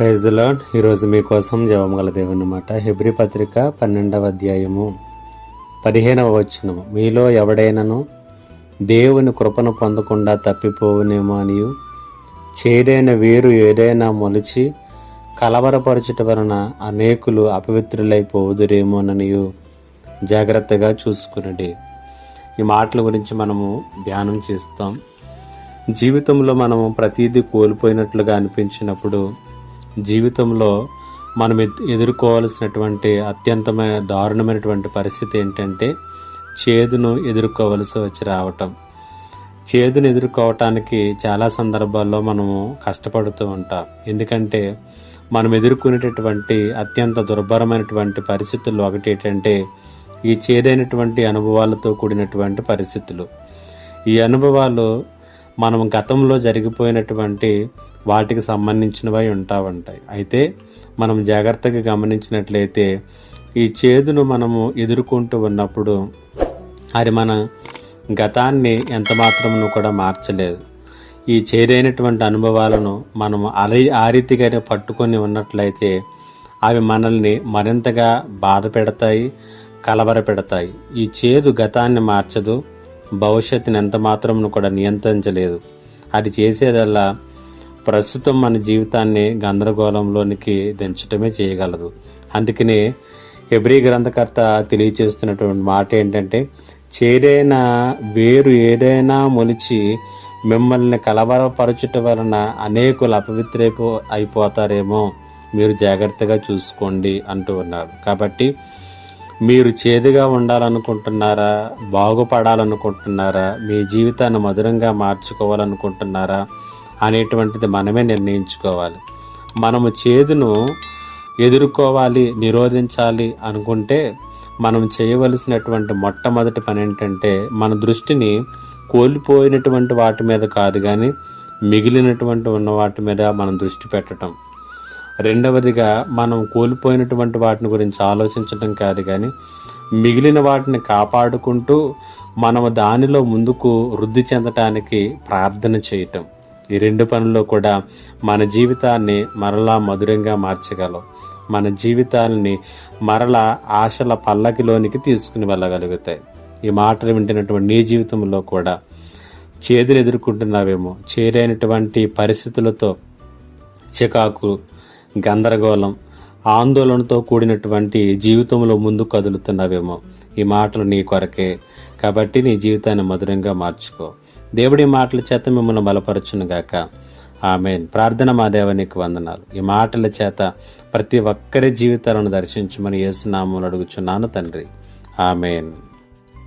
Praise the lord ఈరోజు మీకోసం జవమగల దేవుని మాట హెబ్రి పత్రిక పన్నెండవ అధ్యాయము పదిహేనవ వచనము. మీలో ఎవడైనను దేవుని కృపను పొందకుండా తప్పిపోవునేమో అనియు. చేదైన వేరు ఏదైనా మొలిచి కలవరపరచుట వలన అనేకులు అపవిత్రులైపోదురేమోననియు జాగ్రత్తగా చూసుకునడి. ఈ మాటల గురించి మనము ధ్యానం చేస్తాం. జీవితంలో మనము ప్రతీది కోల్పోయినట్లుగా అనిపించినప్పుడు జీవితంలో మనం ఎద్- ఎదుర్కోవాల్సినటువంటి అత్యంతమైన దారుణమైనటువంటి పరిస్థితి ఏంటంటే చేదును ఎదుర్కోవలసి వచ్చి రావటం. చేదును ఎదుర్కోవటానికి చాలా సందర్భాల్లో మనము కష్టపడుతూ ఉంటాం. ఎందుకంటే మనం ఎదుర్కొనేటటువంటి అత్యంత దుర్భరమైనటువంటి పరిస్థితుల్లో ఒకటి ఏంటంటే ఈ చేదైనటువంటి అనుభవాలతో కూడినటువంటి పరిస్థితులు. ఈ అనుభవాలు మనం గతంలో జరిగిపోయినటువంటి వాటికి సంబంధించినవై ఉంటా ఉంటాయి అయితే మనం జాగ్రత్తగా గమనించినట్లయితే ఈ చేదును మనము ఎదుర్కొంటూ ఉన్నప్పుడు అది మన గతాన్ని ఎంత మాత్రమును కూడా మార్చలేదు. ఈ చేదైనటువంటి అనుభవాలను మనం అలై ఆ రీతిగానే పట్టుకొని ఉన్నట్లయితే అవి మనల్ని మరింతగా బాధ పెడతాయి కలవర పెడతాయి. ఈ చేదు గతాన్ని మార్చదు భవిష్యత్తుని ఎంత మాత్రమును కూడా నియంత్రించలేదు. అది చేసేదల్లా ప్రస్తుతం మన జీవితాన్ని గందరగోళంలోనికి దించటమే చేయగలదు. అందుకనే ఎబ్రి గ్రంథకర్త తెలియచేస్తున్నటువంటి మాట ఏంటంటే చేరైనా వేరు ఏదైనా మొలిచి మిమ్మల్ని కలవరపరచుట వలన అనేకులు అపవిత్రైపో అయిపోతారేమో. మీరు జాగ్రత్తగా చూసుకోండి అంటూ ఉన్నాడు. కాబట్టి మీరు చేదుగా ఉండాలనుకుంటున్నారా బాగుపడాలనుకుంటున్నారా మీ జీవితాన్ని మధురంగా మార్చుకోవాలనుకుంటున్నారా అనేటువంటిది మనమే నిర్ణయించుకోవాలి. మనము చేదును ఎదుర్కోవాలి నిరోధించాలి అనుకుంటే మనం చేయవలసినటువంటి మొట్టమొదటి పని ఏంటంటే మన దృష్టిని కోల్పోయినటువంటి వాటి మీద కాదు కానీ మిగిలినటువంటి ఉన్న వాటి మీద మనం దృష్టి పెట్టడం రెండవదిగా మనం కోల్పోయినటువంటి వాటిని గురించి ఆలోచించడం కాదు కానీ మిగిలిన వాటిని కాపాడుకుంటూ మనము దానిలో ముందుకు వృద్ధి చెందటానికి ప్రార్థన చేయటం. ఈ రెండు పనుల్లో కూడా మన జీవితాన్ని మరలా మధురంగా మార్చగలం మన జీవితాలని మరలా ఆశల పల్లకిలోనికి తీసుకుని వెళ్ళగలుగుతాయి. ఈ మాటలు వింటున్నటువంటి నీ జీవితంలో కూడా చేదును ఎదుర్కొంటున్నావేమో. చేరైనటువంటి పరిస్థితులతో చికాకు గందరగోళం ఆందోళనతో కూడినటువంటి జీవితంలో ముందు కదులుతున్నావేమో. ఈ మాటలు నీ కొరకే. కాబట్టి నీ జీవితాన్ని మధురంగా మార్చుకో. దేవుడి మాటల చేత మిమ్మల్ని బలపరచును గాక ఆమె ప్రార్థన మా దేవానికి వందనాలు. ఈ మాటల చేత ప్రతి ఒక్కరి జీవితాలను దర్శించమని యేసునామం అడుగుచున్నాను తండ్రి. ఆమెన్.